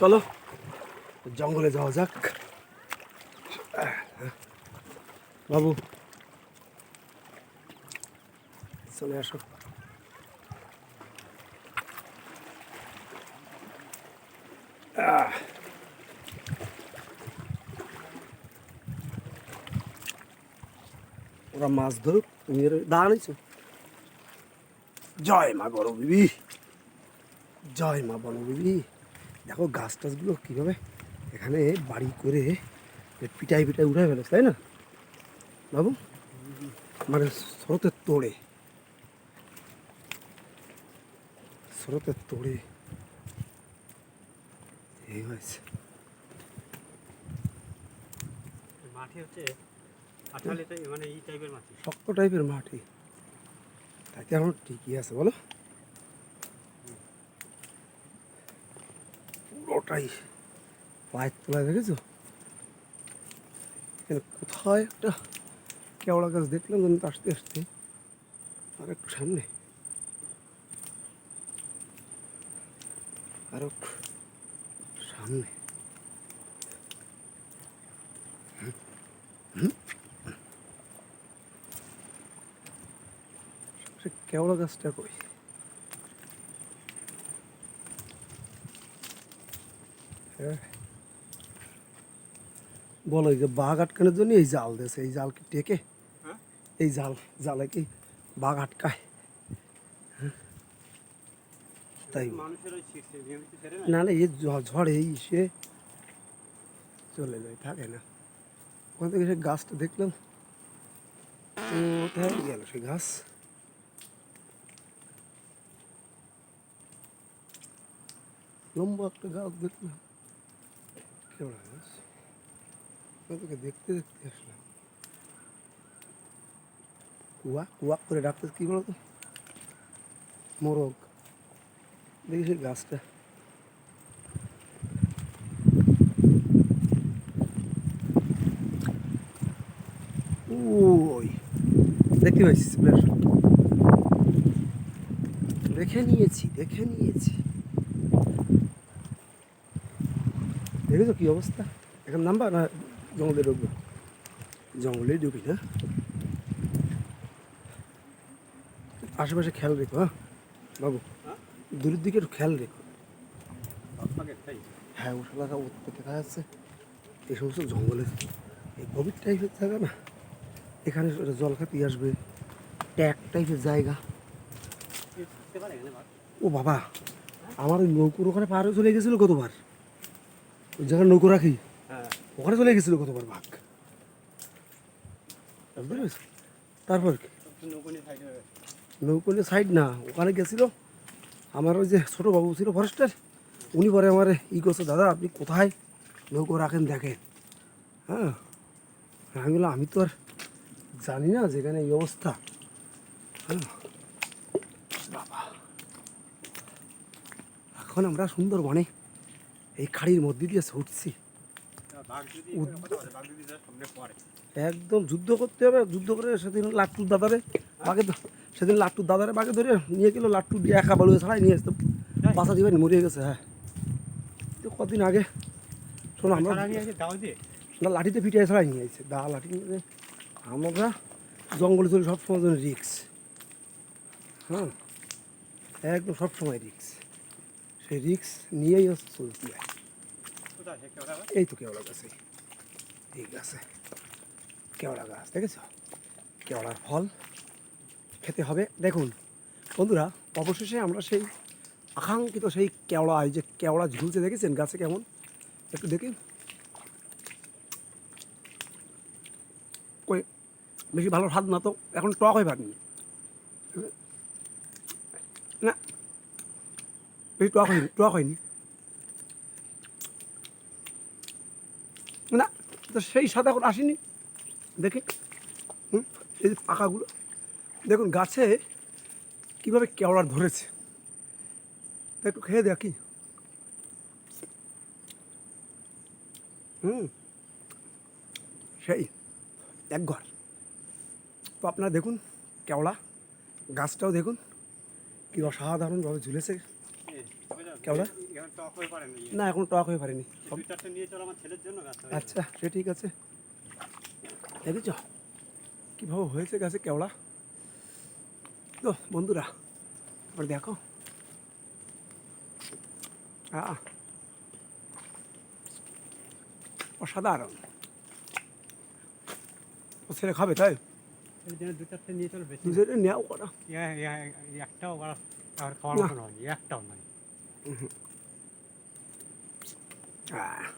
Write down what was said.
চলো। জঙ্গলে যাওয়া যাক। বাবু। চলে আসো। ওরা মাছ ধরুক দাঁড়াইছো জয় মা বড় বিবি জয় মা বড় বিবি দেখো গাছ টাছগুলো কীভাবে এখানে বাড়ি করে পিটাই পিটাই উঠে ফেলেছে তাই না? বাবু মানে স্রোতের তোড়ে। স্রোতের তোড়ে। এই হয়েছে। মাটি হচ্ছে আঠালে মানে এই টাইপের মাটি। শক্ত টাইপের মাটি। তাতে এখন ঠিকই আছে বলো? পুরোটাই পায়ের তোলায় দেখেছ? এখানে কোথায় একটা কেওড়া গাছ দেখলাম যেন আসতে আসতে আর একটু সামনে। আর একটু সামনে। কেওড়া গাছটা কই? বলো যে বাঘ আটকানোর জন্য এই জাল দিয়েছে এই জাল কি টেকে? হ্যাঁ? এই জাল জালে কি বাঘ আটকায়? হ্যাঁ? তাই না না এই ঝড়ে এই সে চলে যায় থাকে না। ওখান থেকে সে গাছটা দেখলাম? কোথায় গেল সে গাছ? লম্বা একটা গাছ দেখলাম। কেমন ওখান থেকে দেখতে দেখতে আসলাম। কুয়া কুয়া করে ডাকতে কি বলতো? মোরগ। দেখি সেই গাছটা। ওই, দেখতে পাইছিস দেখে নিয়েছি দেখে নিয়েছি। দেখেছ কি অবস্থা? এখন নাম্বা না, জঙ্গলে ঢুকবো। জঙ্গলে ঢুকি না। আশেপাশে খেয়াল রেখো হ্যাঁ? বাবু? দূরের দিকে একটু খেয়াল রেখো। হ্যাঁ ওষালারা উঠতে দেখা যাচ্ছে। এই সমস্ত জঙ্গলে এই গভীর টাইপের জায়গা না? এখানে জল খাতি আসবে ট্যাক টাইপের জায়গা? ও বাবা, আমার ওই নৌকোর ওখানে পার চলে গেছিল কতবার? ওই জায়গায় নৌকো রাখি। ওখানে চলে গেছিল কতবার? বাঘ তারপর কি? সাইড নৌকোলে সাইড না, ওখানে গেছিল। আমার ওই যে ছোটো বাবু ছিল ফরেস্টের উনি পরে আমার, ই করছে দাদা, আপনি কোথায় নৌকো রাখেন দেখেন। হ্যাঁ। আমি বললাম, আমি তো আর জানি না যেখানে এই অবস্থা। হ্যাঁ। বাবা। এখন আমরা সুন্দরবনে এই খাড়ির মধ্যে দিয়ে ছুটছি। বলে, একদম যুদ্ধ করতে হবে যুদ্ধ করে সেদিন লাট্টুর দাদারে বাঘে সেদিন লাট্টুর দাদারে বাঘে ধরে নিয়ে গেল লাট্টু দিয়ে একা বালুয়ে ছাড়াই নিয়ে আসতো। তাই? বাসা দিবেন মরিয়ে গেছে হ্যাঁ। তো কদিন আগে শোনো আমরা না লাঠিতে পিটিয়ে ছাড়াই নিয়ে আসছে দা লাঠি নিয়ে আমরা জঙ্গলে চলে সবসময় রিক্স হ্যাঁ। একদম সবসময় রিক্স সেই রিক্স নিয়েই চলতে হয়? এই তো কেওড়া গাছে এই। গাছে কেওড়া গাছ দেখেছ? কেওড়ার ফল খেতে হবে। দেখুন বন্ধুরা অবশেষে আমরা সেই আকাঙ্ক্ষিত সেই কেওড়া এই যে কেওড়া ঝুলছে দেখেছেন গাছে কেমন? একটু দেখি। কই বেশি ভালো স্বাদ না তো? এখন টক হয়ে পারেনি না বেশি টক হয়নি টক হয়নি না তো সেই সাদা এখন আসেনি দেখি হুম এই যে পাকাগুলো দেখুন গাছে কীভাবে কেওড়ার ধরেছে একটু খেয়ে দেখি হুম সেই এক ঘর তো আপনারা দেখুন কেওড়া গাছটাও দেখুন কি অসাধারণভাবে ঝুলেছে পারে না না এখন টক হয়ে পারেনি। সব দুই চারটে নিয়ে চলো আমার ছেলের জন্য গাছ আচ্ছা সে ঠিক আছে। দেখেছ কীভাবে হয়েছে গাছে কেওড়া? তো বন্ধুরা এবার দেখো। অসাধারণ। ও ছেলে খাবে তাই? দু চারটে নিয়ে চলো বেশি একটাও একটাও নয় Mm-hmm. Ah.